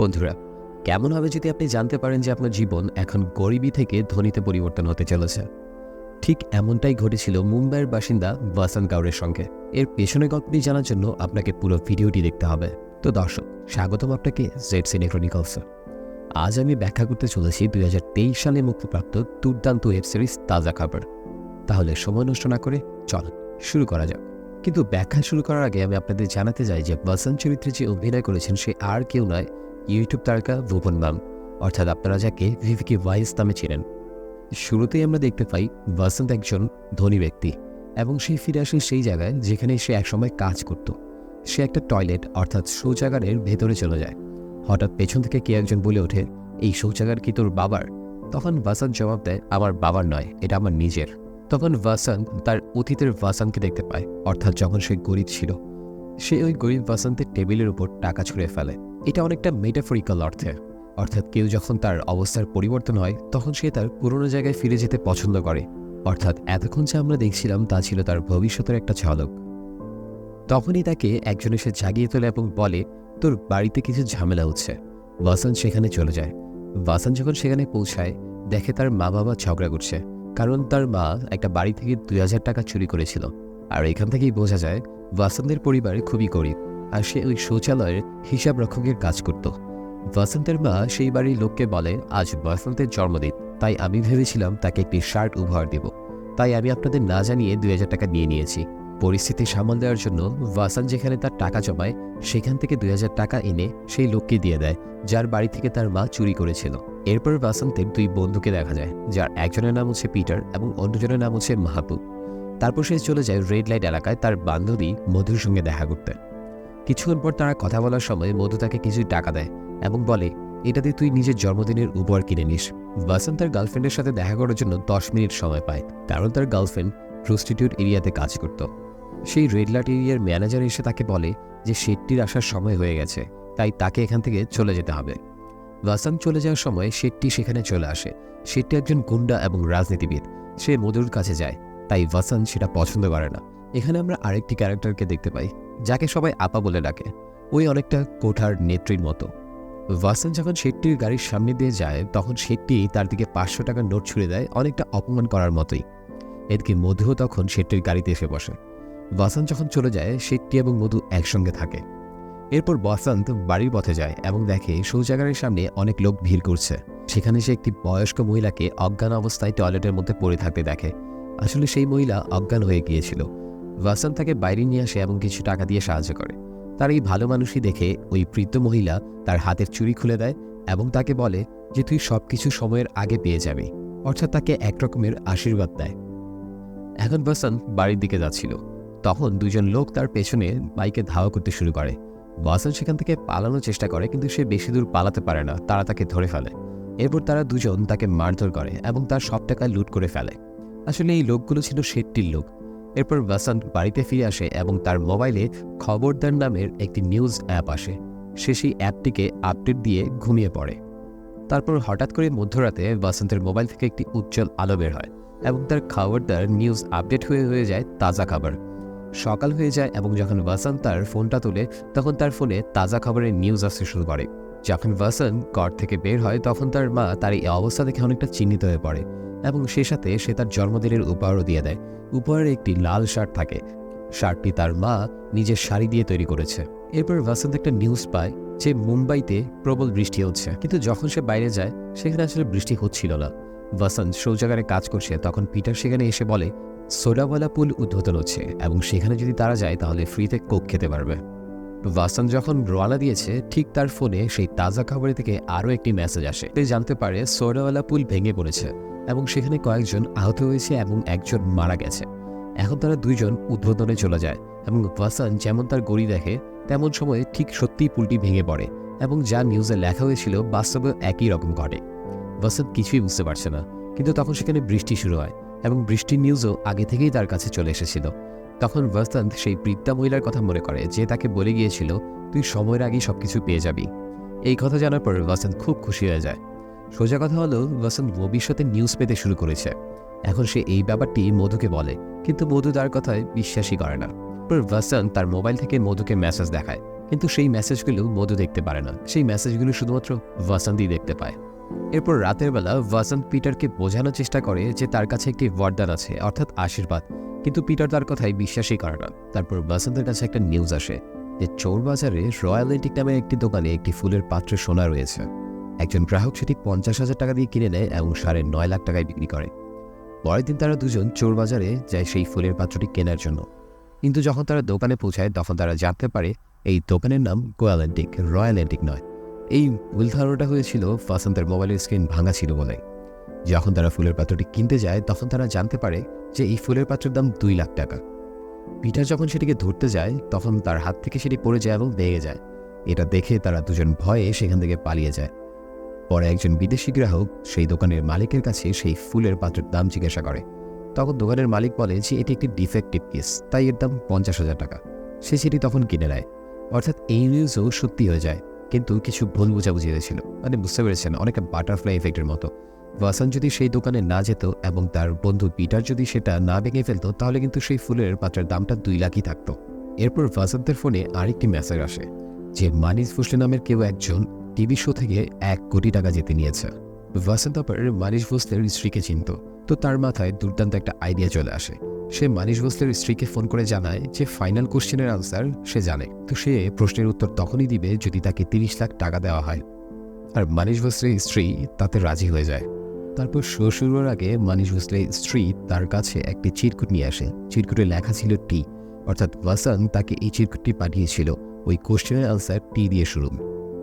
বন্ধুরা, কেমন হবে যদি আপনি জানতে পারেন যে আপনার জীবন এখন গরিবী থেকে ধনীতে পরিবর্তন হতে চলেছে? ঠিক এমনটাই ঘটেছিল মুম্বাইয়ের বাসিন্দা বাসান কাউরের সঙ্গে। এর পেছনে গল্পটি জানার জন্য আপনাকে পুরো ভিডিওটি দেখতে হবে। তো দর্শক, স্বাগতম আপনাকে জেড সিনে ক্রনিকলসে। আজ আমি ব্যাখ্যা করতে চলেছি দুই হাজার তেইশ সালে মুক্তিপ্রাপ্ত দুর্দান্ত ওয়েব সিরিজ তাজা খাবার। তাহলে সময় নষ্ট না করে চল, শুরু করা যাক। কিন্তু ব্যাখ্যা শুরু করার আগে আমি আপনাদের জানাতে চাই যে বাসান চরিত্রে যে অভিনয় করেছেন সে আর কেউ নয় ইউটিউব তারকা ভুবন মাম অর্থাৎ আপনারা যাকে ভিভিকি ভাইস নামে চিনেন। শুরুতেই আমরা দেখতে পাই বসন্ত একজন ধনী ব্যক্তি এবং সে ফিরে আসে সেই জায়গায় যেখানে সে একসময় কাজ করত। সে একটা টয়লেট, অর্থাৎ শৌচাগারের ভেতরে চলে যায়। হঠাৎ পেছন থেকে কে একজন বলে ওঠে, এই শৌচাগার কি তোর বাবার? তখন ভাসান জবাব দেয়, আমার বাবার নয়, এটা আমার নিজের। তখন ভাসান তার অতীতের ভাসানকে দেখতে পায়, অর্থাৎ যখন সে গরিব ছিল। সে ওই গরিব ভাসান্তের টেবিলের উপর টাকা ছুঁড়ে ফেলে। এটা অনেকটা মেটাফরিক্যাল অর্থে। অর্থাৎ কেউ যখন তার অবস্থার পরিবর্তন হয়, তখন সে তার পুরনো জায়গায় ফিরে যেতে পছন্দ করে। অর্থাৎ এতক্ষণ যে আমরা দেখছিলাম, তা ছিল তার ভবিষ্যতের একটা ঝলক। তখনই তাকে একজন এসে জাগিয়ে তোলে এবং বলে, তোর বাড়িতে কিছু ঝামেলা হচ্ছে। বাসান সেখানে চলে যায়। বাসান যখন সেখানে পৌঁছায়, দেখে তার মা বাবা ঝগড়া করছে। কারণ তার মা একটা বাড়ি থেকে দুই হাজার টাকা চুরি করেছিল। আর এখান থেকেই বোঝা যায় বাসন্তের পরিবার খুবই গরিব, আর সে ওই শৌচালয়ের হিসাব রক্ষকের কাজ করত। বসন্তের মা সেই বাড়ির লোককে বলে, আজ বসন্তের জন্মদিন, তাই আমি ভেবেছিলাম তাকে একটি শার্ট উপহার দেব। তাই আমি আপনাদের না জানিয়ে দুই হাজার টাকা নিয়ে নিয়েছি। পরিস্থিতি সামাল দেওয়ার জন্য ভাসান যেখানে তার টাকা জমায়, সেখান থেকে দুই হাজার টাকা এনে সেই লোককে দিয়ে দেয়, যার বাড়ি থেকে তার মা চুরি করেছিল। এরপর বাসন্তের দুই বন্ধুকে দেখা যায়, যার একজনের নাম হচ্ছে পিটার এবং অন্যজনের নাম হচ্ছে মাহাবুব। তারপর সে চলে যায় রেড লাইট এলাকায় তার বান্ধবী মধুর সঙ্গে দেখা করতে। কিছুক্ষণ পর তারা কথা বলার সময় মধু তাকে কিছু টাকা দেয় এবং বলে এটাতে তুই নিজের জন্মদিনের উপহার কিনে নিস। বাসন তার গার্লফ্রেন্ডের সাথে দেখা করার জন্য দশ মিনিট সময় পায়, কারণ তার গার্লফ্রেন্ড প্রস্টিটিউট এরিয়াতে কাজ করত। সেই রেড লাইট এরিয়ার ম্যানেজার এসে তাকে বলে যে, শেটটির আসার সময় হয়ে গেছে, তাই তাকে এখান থেকে চলে যেতে হবে। বাসান চলে যাওয়ার সময় শেটটি সেখানে চলে আসে। শেটটি একজন গুন্ডা এবং রাজনীতিবিদ। সে মধুর কাছে যায়। তাই ভাসান সেটা পছন্দ করে না। এখানে আমরা আরেকটি ক্যারেক্টারকে দেখতে পাই, যাকে সবাই আপা বলে ডাকে। ওই অনেকটা কোঠার নেত্রীর মতো। ভাসান যখন শেটটির গাড়ির সামনে দিয়ে যায়, তখন শেটটি তার দিকে পাঁচশো টাকার নোট ছুড়ে দেয়, অনেকটা অপমান করার মতোই। এদিকে মধুও তখন শেটটির গাড়িতে এসে বসে। বাসান্ত যখন চলে যায় শেটটি এবং মধু একসঙ্গে থাকে। এরপর বসন্ত বাড়ির পথে যায় এবং দেখে শৌচাগারের সামনে অনেক লোক ভিড় করছে। সেখানে সে একটি বয়স্ক মহিলাকে অজ্ঞান অবস্থায় টয়লেটের মধ্যে পড়ে থাকতে দেখে। আসলে সেই মহিলা অজ্ঞান হয়ে গিয়েছিল। ভাসান তাকে বাইরে নিয়ে আসে এবং কিছু টাকা দিয়ে সাহায্য করে। তার এই ভালো মানুষই দেখে ওই বৃদ্ধ মহিলা তার হাতের চুরি খুলে দেয় এবং তাকে বলে যে, তুই সব কিছু সময়ের আগে পেয়ে যাবি। অর্থাৎ তাকে একরকমের আশীর্বাদ দেয়। এখন ভাসান বাড়ির দিকে যাচ্ছিল। তখন দুজন লোক তার পেছনে বাইকে ধাওয়া করতে শুরু করে। ভাসান সেখান থেকে পালানোর চেষ্টা করে, কিন্তু সে বেশি দূর পালাতে পারে না। তারা তাকে ধরে ফেলে। এরপর তারা দুজন তাকে মারধর করে এবং তার সব টাকা লুট করে ফেলে। আসলে এই লোকগুলো ছিল শেটটির লোক। এরপর বাসান্ত বাড়িতে ফিরে আসে এবং তার মোবাইলে খবরদার নামের একটি নিউজ অ্যাপ আসে। সে সেই অ্যাপটিকে আপডেট দিয়ে ঘুমিয়ে পড়ে। তারপর হঠাৎ করে মধ্যরাতে বাসন্তের মোবাইল থেকে একটি উজ্জ্বল আলো বের হয় এবং তার খবরদার নিউজ আপডেট হয়ে হয়ে যায় তাজা খাবার। সকাল হয়ে যায় এবং যখন ভাসান তার ফোনটা তোলে, তখন তার ফোনে তাজা খবরের নিউজ আসতে শুরু করে। যখন ভাসান ঘর থেকে বের হয়, তখন তার মা তার এই অবস্থা দেখে অনেকটা চিহ্নিত হয়ে পড়ে এবং সে সাথে সে তার জন্মদিনের উপহারও দিয়ে দেয়। উপহারে একটি লাল শার্ট থাকে। শার্টটি তার মা নিজের শাড়ি দিয়ে তৈরি করেছে। এরপর ভাসান্ত একটা নিউজ পায় যে মুম্বাইতে প্রবল বৃষ্টি হচ্ছে। কিন্তু যখন সে বাইরে যায়, সেখানে আসলে বৃষ্টি হচ্ছিল না। ভাসান্ত শৌচাগারে কাজ করছে, তখন পিটার সেখানে এসে বলে, সোডাওয়ালা পুল উদ্বোধন হচ্ছে এবং সেখানে যদি তারা যায়, তাহলে ফ্রিতে কোক খেতে পারবে। ভাসান যখন রওনা দিয়েছে, ঠিক তার ফোনে সেই তাজা খবরের থেকে আরও একটি মেসেজ আসে। সে জানতে পারে সোডাওয়ালা পুল ভেঙে পড়েছে এবং সেখানে কয়েকজন আহত হয়েছে এবং একজন মারা গেছে। এখন তারা দুইজন উদ্বোধনে চলে যায় এবং ভাসান যেমন তার গড়ি দেখে, তেমন সময়ে ঠিক সত্যিই পুলটি ভেঙে পড়ে এবং যা নিউজে লেখা হয়েছিল বাস্তবে একই রকম ঘটে। ভাসান কিছুই বুঝতে পারছে না, কিন্তু তখন সেখানে বৃষ্টি শুরু হয় এবং বৃষ্টির নিউজও আগে থেকেই তার কাছে চলে এসেছিল। তখন ভাসান্ত সেই বৃদ্ধা মহিলার কথা মনে করে যে তাকে বলে গিয়েছিল, তুই সময়ের আগেই সবকিছু পেয়ে যাবি। এই কথা জানার পর ভাসান্ত খুব খুশি হয়ে যায়। সোজা কথা হলো ভাসান্ত ভবিষ্যতে নিউজ পেতে শুরু করেছে। এখন সে এই ব্যাপারটি মধুকে বলে, কিন্তু মধু তার কথায় বিশ্বাসই করে না। পর ভাসান্ত তার মোবাইল থেকে মধুকে মেসেজ দেখায়, কিন্তু সেই মেসেজগুলো মধু দেখতে পারে না। সেই মেসেজগুলো শুধুমাত্র ভাসান্তই দেখতে পায়। এরপর রাতের বেলা ভাসান্ত পিটারকে বোঝানোর চেষ্টা করে যে তার কাছে একটি বরদান আছে, অর্থাৎ আশীর্বাদ। কিন্তু পিটার তার কথায় বিশ্বাসই করে না। তারপর ভাসান্তের কাছে একটা নিউজ আসে যে চোর বাজারে রয়্যাল এন্টিক নামের একটি দোকানে একটি ফুলের পাত্রে সোনা রয়েছে। একজন গ্রাহক সেটি পঞ্চাশ হাজার টাকা দিয়ে কিনে নেয় এবং সাড়ে নয় লাখ টাকায় বিক্রি করে। পরের দিন তারা দুজন চোর বাজারে যায় সেই ফুলের পাত্রটি কেনার জন্য। কিন্তু যখন তারা দোকানে পৌঁছায়, তখন তারা জানতে পারে এই দোকানের নাম গোয়াল অ্যান্টিক রয়্যাল অ্যান্টিক নয়। এই ভুল ধারণাটা হয়েছিল ফাসান্তের মোবাইলের স্ক্রিন ভাঙা ছিল বলে যখন তারা ফুলের পাত্রটি কিনতে যায়, তখন তারা জানতে পারে যে এই ফুলের পাত্রের দাম দুই লাখ টাকা। পিটার যখন সেটিকে ধরতে যায়, তখন তার হাত থেকে সেটি পড়ে যায় এবং ভেঙে যায়। এটা দেখে তারা দুজন ভয়ে সেখান থেকে পালিয়ে যায়। পরে একজন বিদেশি গ্রাহক সেই দোকানের মালিকের কাছে সেই ফুলের পাত্রের দাম জিজ্ঞাসা করে। তখন দোকানের মালিক বলে যে, এটি একটি ডিফেক্টিভ পিস তাই এর দাম পঞ্চাশ হাজার টাকা। সে সেটি তখন কিনে নেয়। অর্থাৎ এই নিউজও সত্যি হয়ে যায়। কিন্তু কিছু ভুল বোঝাবুঝি হয়েছিল। মানে বুঝতে পেরেছেন, অনেকটা বাটারফ্লাই এফেক্টের মতো। ওয়াসান যদি সেই দোকানে না যেত এবং তার বন্ধু পিটার যদি সেটা না ভেঙে ফেলতো, তাহলে কিন্তু সেই ফুলের পাত্রের দামটা দুই লাখই থাকতো। এরপর ওয়াসান্তের ফোনে আরেকটি মেসেজ আসে, যে মানিস ভোসলে নামের কেউ একজন টিভি শো থেকে এক কোটি টাকা জিতে নিয়েছে। ওয়াসান্ত আবার মানিস ভোসলের স্ত্রীকে চিনত, তো তার মাথায় দুর্দান্ত একটা আইডিয়া চলে আসে। সে মানিস ভোসলের স্ত্রীকে ফোন করে জানায় যে ফাইনাল কোশ্চেনের আনসার সে জানে, তো সে প্রশ্নের উত্তর তখনই দিবে যদি তাকে তিরিশ লাখ টাকা দেওয়া হয়। আর মানিস ভোসলের স্ত্রী তাতে রাজি হয়ে যায়। তারপর শো শুরুর আগে মানিস ভোসলের স্ত্রী তার কাছে একটি চিরকুট নিয়ে আসে। চিরকুটে লেখা ছিল টি। অর্থাৎ ওয়াসান তাকে এই চিরকুটটি পাঠিয়েছিল। ওই কোশ্চেনের আনসার টি দিয়ে শুরু।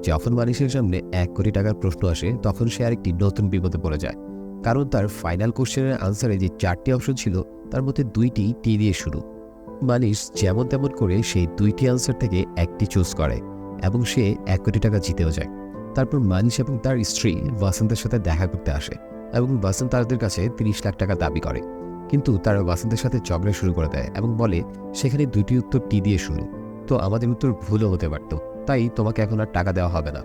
যখন মানিসের সামনে এক কোটি টাকার প্রশ্ন আসে, তখন সে আরেকটি নতুন বিপদে পড়ে যায়। কারণ তার ফাইনাল কোশ্চেনের আনসারে যে চারটি অপশন ছিল, তার মধ্যে দুইটি টি দিয়ে শুরু। মানিস যেমন তেমন করে সেই দুইটি আনসার থেকে একটি চুজ করে এবং সে এক কোটি টাকা জিতেও যায়। তারপর মানিস এবং তার স্ত্রী বাসন্তের সাথে দেখা করতে আসে এবং বাসন্ত তাদের কাছে তিরিশ লাখ টাকা দাবি করে। কিন্তু তারা বাসন্তের সাথে ঝগড়া শুরু করে দেয় এবং বলে, সেখানে দুইটি উত্তর টি দিয়ে শুরু তো আমাদের উত্তর ভুলও হতে পারত। তাই তোমাকে এখন আর টাকা দেওয়া হবে না।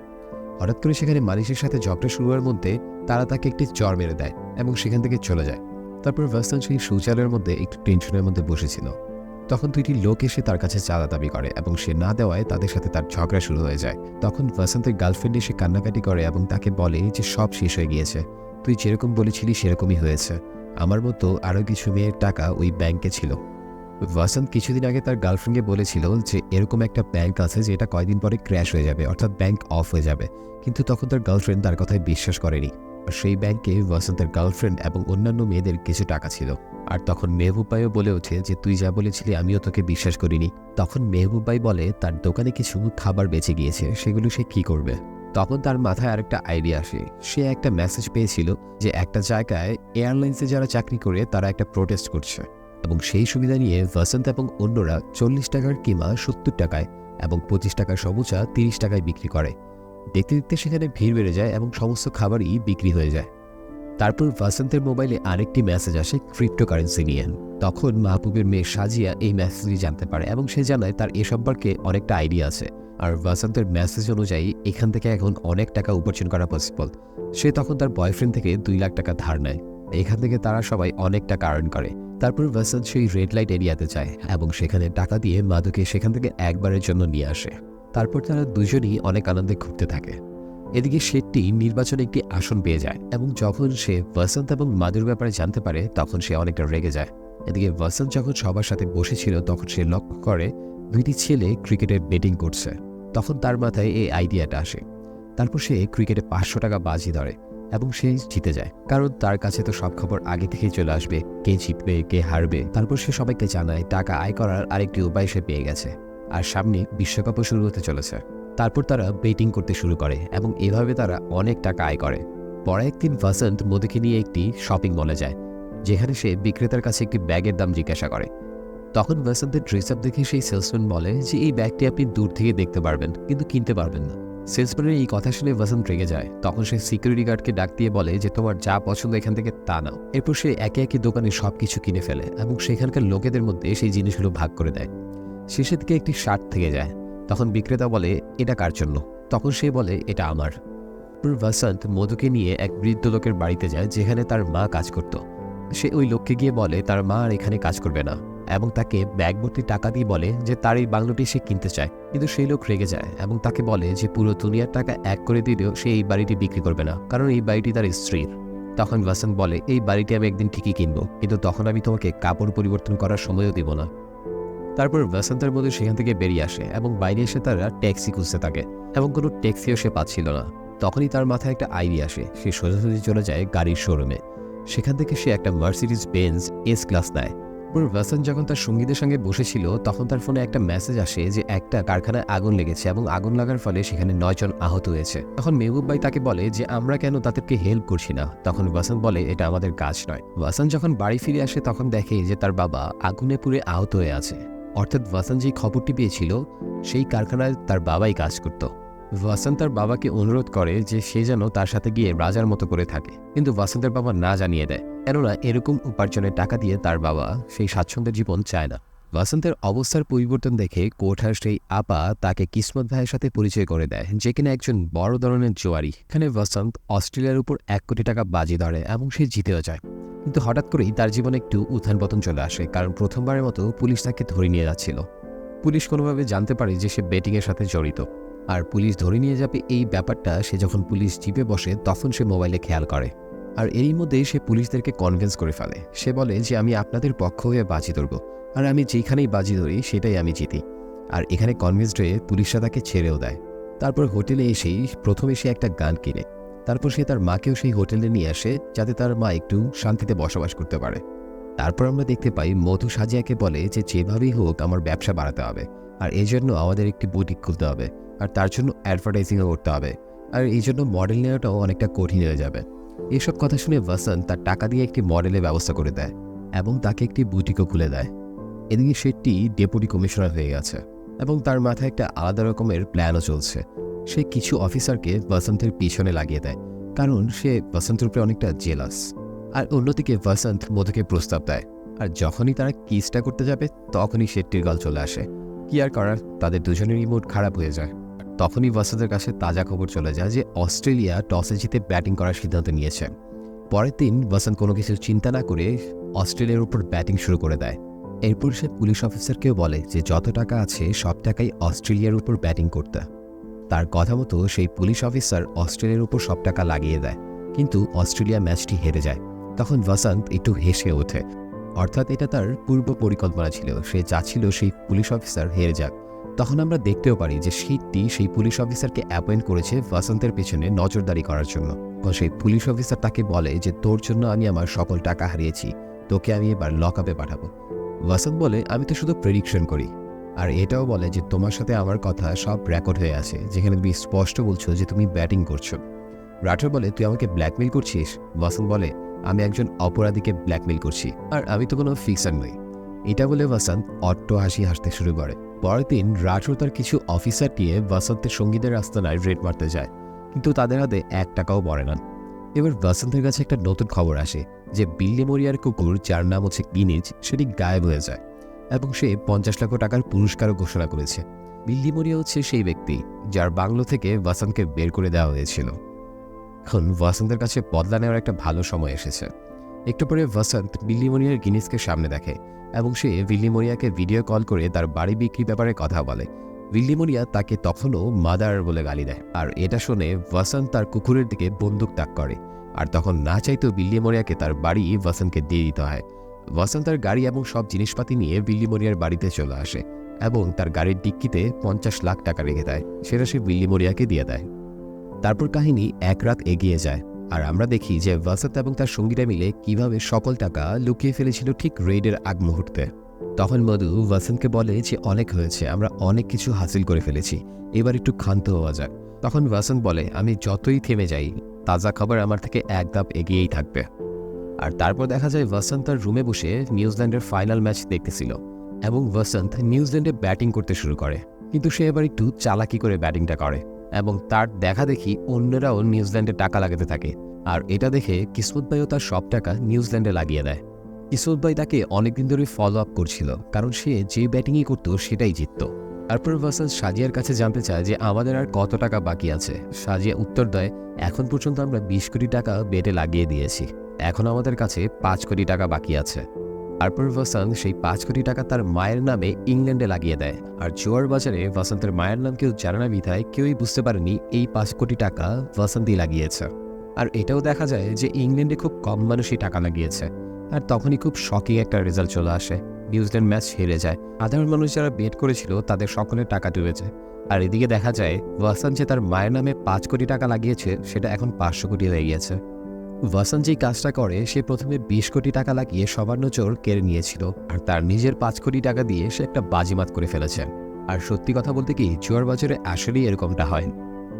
হঠাৎ করে সেখানে মানিসের সাথে ঝগড়া শুরু হওয়ার মধ্যে তারা তাকে একটি চর মেরে দেয় এবং সেখান থেকে চলে যায়। তারপর ভাস্তান সেই শৌচালয়ের মধ্যে একটু টেনশনের মধ্যে বসেছিল। তখন দুইটি লোক এসে তার কাছে চাঁদা দাবি করে এবং সে না দেওয়ায় তাদের সাথে তার ঝগড়া শুরু হয়ে যায়। তখন ভাসন্তের গার্লফ্রেন্ড এসে কান্নাকাটি করে এবং তাকে বলে যে সব শেষ হয়ে গিয়েছে। তুই যেরকম বলেছিলি সেরকমই হয়েছে। আমার মতো আরও কিছু মেয়ের টাকা ওই ব্যাংকে ছিল। ভাসন্ত কিছুদিন আগে তার গার্লফ্রেন্ডকে বলেছিল যে এরকম একটা ব্যাংক আছে যেটা কয়দিন পরে ক্র্যাশ হয়ে যাবে, অর্থাৎ ব্যাংক অফ হয়ে যাবে। কিন্তু তখন তার গার্লফ্রেন্ড তার কথায় বিশ্বাস করেনি। সেই ব্যাংকে বসন্তের গার্লফ্রেন্ড এবং অন্যান্য মেয়েদের কিছু টাকা ছিল। আর তখন মেহবুবাইও বলে ওঠে যে, তুই যা বলেছিলি আমিও তোকে বিশ্বাস করিনি। তখন মেহবুবাই বলে, তার দোকানে কিছু খাবার বেঁচে গিয়েছে, সেগুলো সে কি করবে? তখন তার মাথায় আরেকটা আইডিয়া আসে। সে একটা মেসেজ পেয়েছিল যে, একটা জায়গায় এয়ারলাইন্সে যারা চাকরি করে, তারা একটা প্রোটেস্ট করছে। এবং সেই সুবিধা নিয়ে ভাসন্ত এবং অন্যরা চল্লিশ টাকার কিমা সত্তর টাকায় এবং পঁচিশ টাকার সমুচা তিরিশ টাকায় বিক্রি করে। দেখতে দেখতে সেখানে ভিড় বেড়ে যায় এবং সমস্ত খাবারই বিক্রি হয়ে যায়। তারপর ভাসন্তের মোবাইলে আরেকটি মেসেজ আসে ক্রিপ্টোকারেন্সি নিয়ে। তখন মাহবুবের মেয়ে সাজিয়া এই মেসেজটি জানতে পারে এবং সে জানায় তার এ সম্পর্কে অনেকটা আইডিয়া আছে। আর ভাসন্তের মেসেজ অনুযায়ী এখান থেকে এখন অনেক টাকা উপার্জন করা পসিবল সে তখন তার বয়ফ্রেন্ড থেকে দুই লাখ টাকা ধার নেয়। এখান থেকে তারা সবাই অনেক টাকা আর্ন করে। তারপর ভাসন্ত সেই রেড লাইট এরিয়াতে যায় এবং সেখানে টাকা দিয়ে মাদুকে সেখান থেকে একবারের জন্য নিয়ে আসে। তারপর তারা দুজনই অনেক আনন্দে ঘুরতে থাকে। এদিকে শেটটি নির্বাচনে একটি আসন পেয়ে যায় এবং যখন সে বসন্ত এবং মাদুর ব্যাপারে জানতে পারে, তখন সে অনেকটা রেগে যায়। এদিকে বসন্ত যখন সবার সাথে বসেছিল, তখন সে লক্ষ্য করে দুইটি ছেলে ক্রিকেটের বেটিং করছে। তখন তার মাথায় এই আইডিয়াটা আসে। তারপর সে ক্রিকেটে পাঁচশো টাকা বাজি ধরে এবং সে জিতে যায়। কারণ তার কাছে তো সব খবর আগে থেকেই চলে আসবে, কে জিতবে, কে হারবে। তারপর সে সবাইকে জানায়, টাকা আয় করার আরেকটি উপায় সে পেয়ে গেছে। আর সামনে বিশ্বকাপও শুরু হতে চলেছে। তারপর তারা বেটিং করতে শুরু করে এবং এভাবে তারা অনেক টাকা আয় করে। পরে একদিন ভাসন্ত মোদীকে নিয়ে একটি শপিং মলে যায়, যেখানে সে বিক্রেতার কাছে একটি ব্যাগের দাম জিজ্ঞাসা করে। তখন ভাসন্তের ড্রেস আপ দেখে সেই সেলসম্যান বলে যে, এই ব্যাগটি আপনি দূর থেকে দেখতে পারবেন, কিন্তু কিনতে পারবেন না। সেলসম্যানের এই কথা শুনে ভাসন্ত রেগে যায়। তখন সে সিকিউরিটি গার্ডকে ডাক দিয়ে বলে যে, তোমার যা পছন্দ এখান থেকে তা নাও। এরপর সে একে একে দোকানে সব কিছু কিনে ফেলে এবং সেখানকার লোকেদের মধ্যে সেই জিনিসগুলো ভাগ করে দেয়। শেষের দিকে একটি শার্ট থেকে যায়। তখন বিক্রেতা বলে, এটা কার জন্য? তখন সে বলে, এটা আমার। ভাসন্ত মধুকে নিয়ে এক বৃদ্ধ লোকের বাড়িতে যায়, যেখানে তার মা কাজ করত। সে ওই লোককে গিয়ে বলে, তার মা আর এখানে কাজ করবে না। এবং তাকে ব্যাগ ভর্তি টাকা দিয়ে বলে যে, তার এই বাংলোটি সে কিনতে চায়। কিন্তু সেই লোক রেগে যায় এবং তাকে বলে যে, পুরো দুনিয়ার টাকা এক করে দিলেও সে এই বাড়িটি বিক্রি করবে না, কারণ এই বাড়িটি তার স্ত্রীর। তখন ভাসান্ত বলে, এই বাড়িটি আমি একদিন ঠিকই কিনবো, কিন্তু তখন আমি তোমাকে কাপড় পরিবর্তন করার সময়ও দিব না। তারপর ভাসান্তের মধ্যে সেখান থেকে বেরিয়ে আসে এবং বাইরে এসে তারা ট্যাক্সি খুঁজতে থাকে এবং কোনো ট্যাক্সিও সে পাচ্ছিল না। তখনই তার মাথায় একটা আইডিয়া আসে। সে সোজাসুজি চলে যায় গাড়ির শোরুমে। সেখান থেকে সে একটা মার্সিডিজ বেঞ্জ এস ক্লাস নেয়। পুরো ভাসান যখন তার সঙ্গীদের সঙ্গে বসেছিল, তখন তার ফোনে একটা মেসেজ আসে যে একটা কারখানায় আগুন লেগেছে এবং আগুন লাগার ফলে সেখানে নয়জন আহত হয়েছে। তখন মেহবুব ভাই তাকে বলে যে, আমরা কেন তাদেরকে হেল্প করছি না? তখন ওয়াসান বলে, এটা আমাদের কাজ নয়। ওয়াসান যখন বাড়ি ফিরে আসে, তখন দেখে যে তার বাবা আগুনে পুড়ে আহত হয়ে আছে। অর্থাৎ ওয়াসান যে খবরটি পেয়েছিল, সেই কারখানায় তার বাবাই কাজ করত। ওয়াসান তার বাবাকে অনুরোধ করে যে সে যেন তার সাথে গিয়ে রাজার মতো করে থাকে। কিন্তু ওয়াসন্তের বাবা না জানিয়ে দেয়। কেননা এরকম উপার্জনের টাকা দিয়ে তার বাবা সেই স্বাচ্ছন্দ্যের জীবন চায় না। ওয়াসন্তের অবস্থার পরিবর্তন দেখে কোঠার সেই আপা তাকে কিসমত ভাইয়ের সাথে পরিচয় করে দেয়, যে কিনা একজন বড় ধরনের জোয়ারি। এখানে বাসন্ত অস্ট্রেলিয়ার উপর এক কোটি টাকা বাজি ধরে এবং সে জিতেও যায়। কিন্তু হঠাৎ করেই তার জীবনে একটু উত্থান পতন চলে আসে, কারণ প্রথমবারের মতো পুলিশ তাকে ধরে নিয়ে যাচ্ছিল। পুলিশ কোনোভাবে জানতে পারে যে সে বেটিংয়ের সাথে জড়িত। আর পুলিশ ধরে নিয়ে যাবে এই ব্যাপারটা, সে যখন পুলিশ জিপে বসে, তখন সে মোবাইলে খেয়াল করে। আর এরই মধ্যেই সে পুলিশদেরকে কনভিন্স করে ফেলে। সে বলে যে, আমি আপনাদের পক্ষ হয়ে বাজি ধরব। আর আমি যেখানেই বাজি ধরি, সেটাই আমি জিতি। আর এখানে কনভিন্সড হয়ে পুলিশরা তাকে ছেড়েও দেয়। তারপর হোটেলে এসেই প্রথমে সে একটা গান কিনে। তারপর সে তার মাকেও সেই হোটেলে নিয়ে আসে, যাতে তার মা একটু শান্তিতে বসবাস করতে পারে। তারপর আমরা দেখতে পাই, মধু সাজিয়াকে বলে যে, যেভাবেই হোক, আমার ব্যবসা বাড়াতে হবে। আর এই জন্য আমাদের একটি বুটিক খুলতে হবে। আর তার জন্য অ্যাডভার্টাইজিংও করতে হবে। আর এই জন্য মডেল নেওয়াটাও অনেকটা কঠিন হয়ে যাবে। এসব কথা শুনে বসন্ত তার টাকা দিয়ে একটি মডেলের ব্যবস্থা করে দেয় এবং তাকে একটি বুটিকও খুলে দেয়। এদিকে সেটি ডেপুটি কমিশনার হয়ে গেছে এবং তার মাথায় একটা আলাদা রকমের প্ল্যানও চলছে। সে কিছু অফিসারকে বসন্তের পিছনে লাগিয়ে দেয়, কারণ সে বসন্তের উপরে অনেকটা জেলাস। আর অন্যদিকে বসন্ত মধুকে প্রস্তাব দেয়, আর যখনই তারা কিসটা করতে যাবে, তখনই সে টিরগাল চলে আসে। কি আর করার, তাদের দুজনেরই মুড খারাপ হয়ে যায়। তখনই বসন্তের কাছে তাজা খবর চলে যায় যে অস্ট্রেলিয়া টসে জিতে ব্যাটিং করার সিদ্ধান্ত নিয়েছে। পরের দিন বসন্ত কোনো কিছু চিন্তা না করে অস্ট্রেলিয়ার উপর ব্যাটিং শুরু করে দেয়। এরপর সে পুলিশ অফিসারকেও বলে যে যত টাকা আছে সব টাকাই অস্ট্রেলিয়ার উপর ব্যাটিং করতে। তার কথা মতো সেই পুলিশ অফিসার অস্ট্রেলিয়ার উপর সব টাকা লাগিয়ে দেয়। কিন্তু অস্ট্রেলিয়া ম্যাচটি হেরে যায়। তখন বসন্ত একটু হেসে ওঠে। অর্থাৎ এটা তার পূর্ব পরিকল্পনা ছিল। সে চাচ্ছিল সেই পুলিশ অফিসার হেরে যাক। তখন আমরা দেখতেও পারি যে শীতটি সেই পুলিশ অফিসারকে অ্যাপয়েন্ট করেছে বসন্তের পেছনে নজরদারি করার জন্য। এবং সেই পুলিশ অফিসার তাকে বলে যে, তোর জন্য আমি আমার সকল টাকা হারিয়েছি, তোকে আমি এবার লক আপে পাঠাবো। বসন্ত বলে, আমি তো শুধু প্রেডিকশন করি। আর এটাও বলে যে, তোমার সাথে আমার কথা সব রেকর্ড হয়ে আছে, যেখানে তুমি স্পষ্ট বলছো যে তুমি ব্যাটিং করছ। রাঠোর বলে, তুই আমাকে ব্ল্যাকমেল করছিস? বসন্ত বলে, আমি একজন অপরাধীকে ব্ল্যাকমেল করছি, আর আমি তো কোনো ফিক্সার নই। এটা বলে বসন্ত অট্ট হাসি হাসতে শুরু করে। পরের দিন রাঠোর তার কিছু অফিসার নিয়ে বসন্তের সঙ্গীদের আস্তানায় রেড মারতে যায়। কিন্তু তাদের হাতে এক টাকাও পড়ে না। এবার বসন্তের কাছে একটা নতুন খবর আসে যে বিল্লি মরিয়ার কুকুর, যার নাম হচ্ছে গিনিজ, সেটি গায়েব হয়ে যায় এবং সে পঞ্চাশ লক্ষ টাকার পুরস্কারও ঘোষণা করেছে। বিল্লি মরিয়া হচ্ছে সেই ব্যক্তি যার বাংলো থেকে বসন্তকে বের করে দেওয়া হয়েছিল। এখন বাসন্তের কাছে বদলা নেওয়ার একটা ভালো সময় এসেছে। একটু পরে বসন্ত বিল্লি মরিয়ার গিনিসকে সামনে দেখে এবং সে বিল্লি মরিয়াকে ভিডিও কল করে তার বাড়ি বিক্রি ব্যাপারে কথা বলে। বিল্লি মরিয়া তাকে তখনও মাদার বলে গালি দেয় আর এটা শুনে বসন্ত তার কুকুরের দিকে বন্দুক তাক করে। আর তখন না চাইতেও বিল্লি মরিয়াকে তার বাড়ি বসন্তকে দিয়ে দিতে হয়। বসন্ত তার গাড়ি এবং সব জিনিসপাতি নিয়ে বিল্লি মরিয়ার বাড়িতে চলে আসে এবং তার গাড়ির ডিক্কিতে পঞ্চাশ লাখ টাকা রেখে দেয়। সেটা সে বিল্লি মরিয়াকে দিয়ে দেয়। তারপর কাহিনী এক রাত এগিয়ে যায়। আর আমরা দেখি যে ভাসাত এবং তার সঙ্গীরা মিলে কীভাবে সকল টাকা লুকিয়ে ফেলেছিল ঠিক রেডের আগ মুহূর্তে। তখন মধু ভাসন্তকে বলে যে, অনেক হয়েছে, আমরা অনেক কিছু হাসিল করে ফেলেছি। এবার একটু ক্ষান্ত হওয়া যাক। তখন ভাসন্ত বলে, আমি যতই থেমে যাই, তাজা খবর আমার থেকে এক ধাপ এগিয়েই থাকবে। আর তারপর দেখা যায় ভাসন্ত তার রুমে বসে নিউজিল্যান্ডের ফাইনাল ম্যাচ দেখতেছিল এবং ভাসন্ত নিউজিল্যান্ডে ব্যাটিং করতে শুরু করে। কিন্তু সে এবার একটু চালাকি করে ব্যাটিংটা করে। এবং তার দেখা দেখি অন্যরাও নিউজিল্যান্ডে টাকা লাগাতে থাকে। আর এটা দেখে কিসমত ভাইও তার সব টাকা নিউজিল্যান্ডে লাগিয়ে দেয়। কিসমত ভাই তাকে অনেকদিন ধরে ফলো আপ করছিল, কারণ সে যে ব্যাটিংই করতো সেটাই জিতত। তারপর ভার্সাস সাজিয়ার কাছে জানতে চায় যে আমাদের আর কত টাকা বাকি আছে। সাজিয়া উত্তর দেয়, এখন পর্যন্ত আমরা বিশ কোটি টাকা বেটে লাগিয়ে দিয়েছি। এখন আমাদের কাছে পাঁচ কোটি টাকা বাকি আছে। তারপর ভাসান্ত সেই পাঁচ কোটি টাকা তার মায়ের নামে ইংল্যান্ডে লাগিয়ে দেয়। আর জোয়ার বাজারে ভাসান্তের মায়ের নাম কেউ জানে না বিধায় কেউই বুঝতে পারেনি এই পাঁচ কোটি টাকা ভাসান্তই লাগিয়েছে। আর এটাও দেখা যায় যে ইংল্যান্ডে খুব কম মানুষই টাকা লাগিয়েছে। আর তখনই খুব শকিং একটা রেজাল্ট চলে আসে। নিউজিল্যান্ড ম্যাচ হেরে যায়। সাধারণ মানুষ যারা বেট করেছিল তাদের সকলের টাকা ডুবেছে। আর এদিকে দেখা যায় ওয়াসান যে তার মায়ের নামে পাঁচ কোটি টাকা লাগিয়েছে, সেটা এখন পাঁচশো কোটি হয়ে গিয়েছে। ওয়াসান যে কাজটা করে, সে প্রথমে বিশ কোটি টাকা লাগিয়ে সবার নজর কেড়ে নিয়েছিল আর তার নিজের পাঁচ কোটি টাকা দিয়ে সে একটা বাজিমাত করে ফেলেছে। আর সত্যি কথা বলতে কি জুয়ার বাজারে আসলেই এরকমটা হয়।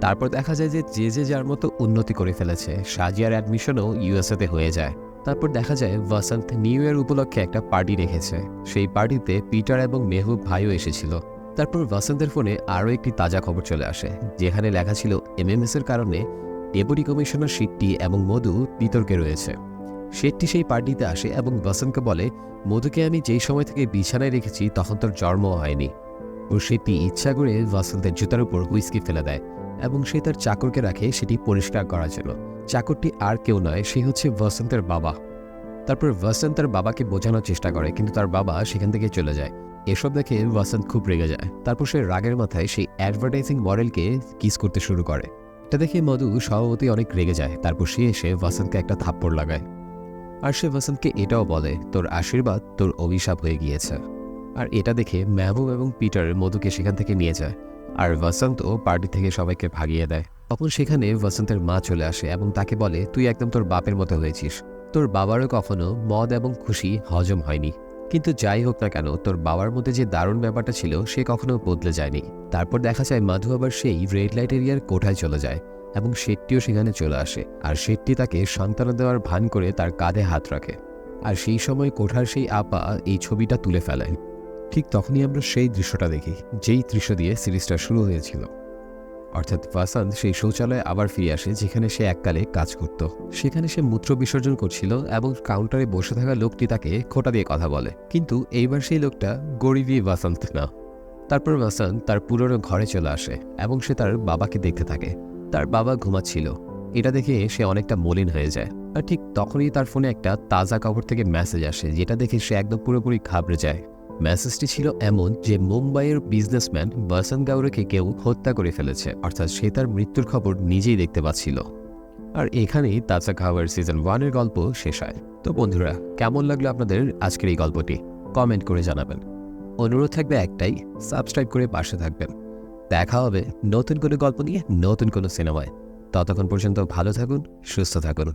তারপর দেখা যায় যে যে যে যার মতো উন্নতি করে ফেলেছে, সাজিয়ার অ্যাডমিশনও ইউএসএতে হয়ে যায়। তারপর দেখা যায় বসন্ত নিউ ইয়ার উপলক্ষে একটা পার্টি রেখেছে। সেই পার্টিতে পিটার এবং মেহবুব ভাইও এসেছিল। তারপর বসন্তের ফোনে আরও একটি তাজা খবর চলে আসে, যেখানে লেখা ছিল এমএমএস এর কারণে ডেপুটি কমিশনার শিট্টি এবং মধু বিতর্কে রয়েছে। শেট্টি সেই পার্টিতে আসে এবং বসন্তকে বলে, মধুকে আমি যেই সময় থেকে বিছানায় রেখেছি তখন তোর জন্মও হয়নি। ও সেটি ইচ্ছা করে বসন্তের জুতার উপর হুইস্কি ফেলে দেয় এবং সে তার চাকরকে রাখে সেটি পরিষ্কার করার জন্য। চাকরটি আর কেউ নয়, সে হচ্ছে বসন্তের বাবা। তারপর বসন্ত তার বাবাকে বোঝানোর চেষ্টা করে, কিন্তু তার বাবা সেখান থেকে চলে যায়। এসব দেখে বসন্ত খুব রেগে যায়। তারপর সে রাগের মাথায় সেই অ্যাডভার্টাইজিং মডেলকে কিস করতে শুরু করে। এটা দেখে মধু স্বভাবতই অনেক রেগে যায়। তারপর সে এসে বসন্তকে একটা থাপ্পড় লাগায়। আর সে বসন্তকে এটাও বলে, তোর আশীর্বাদ, তোর অভিশাপ হয়ে গিয়েছে। আর এটা দেখে মেহবুব এবং পিটার মধুকে সেখান থেকে নিয়ে যায়। আর বসন্তও পার্টি থেকে সবাইকে ভাগিয়ে দেয়। তখন সেখানে বসন্তের মা চলে আসে এবং তাকে বলে, তুই একদম তোর বাপের মতো হয়েছিস। তোর বাবারও কখনো মদ এবং খুশি হজম হয়নি। কিন্তু যাই হোক না কেন, তোর বাবার মধ্যে যে দারুণ ব্যাপারটা ছিল, সে কখনো বদলে যায়নি। তারপর দেখা যায় মাধু আবার সেই রেড লাইট এরিয়ার কোঠায় চলে যায় এবং শেট্টিও সেখানে চলে আসে আর শেট্টি তাকে সান্ত্বনা দেওয়ার ভান করে তার কাঁধে হাত রাখে। আর সেই সময় কোঠার সেই আপা এই ছবিটা তুলে ফেলেন। ঠিক তখনই আমরা সেই দৃশ্যটা দেখি, যেই দৃশ্য দিয়ে সিরিজটা শুরু হয়েছিল। অর্থাৎ ফাসাদ সেই শৌচালয়ে আবার ফিরে আসে, যেখানে সে এককালে কাজ করত। সেখানে সে মূত্র বিসর্জন করছিল এবং কাউন্টারে বসে থাকা লোকটি তাকে খোটা দিয়ে কথা বলে। কিন্তু এইবার সেই লোকটা গরিবী বাসন্ত না। তারপর বাসন্ত তার পুরনো ঘরে চলে আসে এবং সে তার বাবাকে দেখতে থাকে। তার বাবা ঘুমাচ্ছিল। এটা দেখে সে অনেকটা মলিন হয়ে যায়। আর ঠিক তখনই তার ফোনে একটা তাজা খবর থেকে মেসেজ আসে, যেটা দেখে সে একদম পুরোপুরি ঘাবড়ে যায়। মেসেজটি ছিল এমন যে মুম্বাইয়ের বিজনেসম্যান বসন্ত গাউরেকে কেউ হত্যা করে ফেলেছে, অর্থাৎ সে তার মৃত্যুর খবর নিজেই দেখতে পাচ্ছিল। আর এখানেই তাজা খাওয়ার সিজন ওয়ানের গল্প শেষ হয়। তো বন্ধুরা, কেমন লাগল আপনাদের আজকের এই গল্পটি? কমেন্ট করে জানাবেন। অনুরোধ থাকবে একটাই সাবস্ক্রাইব করে পাশে থাকবেন। দেখা হবে নতুন কোনো গল্প নিয়ে নতুন কোনো সিনেমায় ততক্ষণ পর্যন্ত ভালো থাকুন, সুস্থ থাকুন।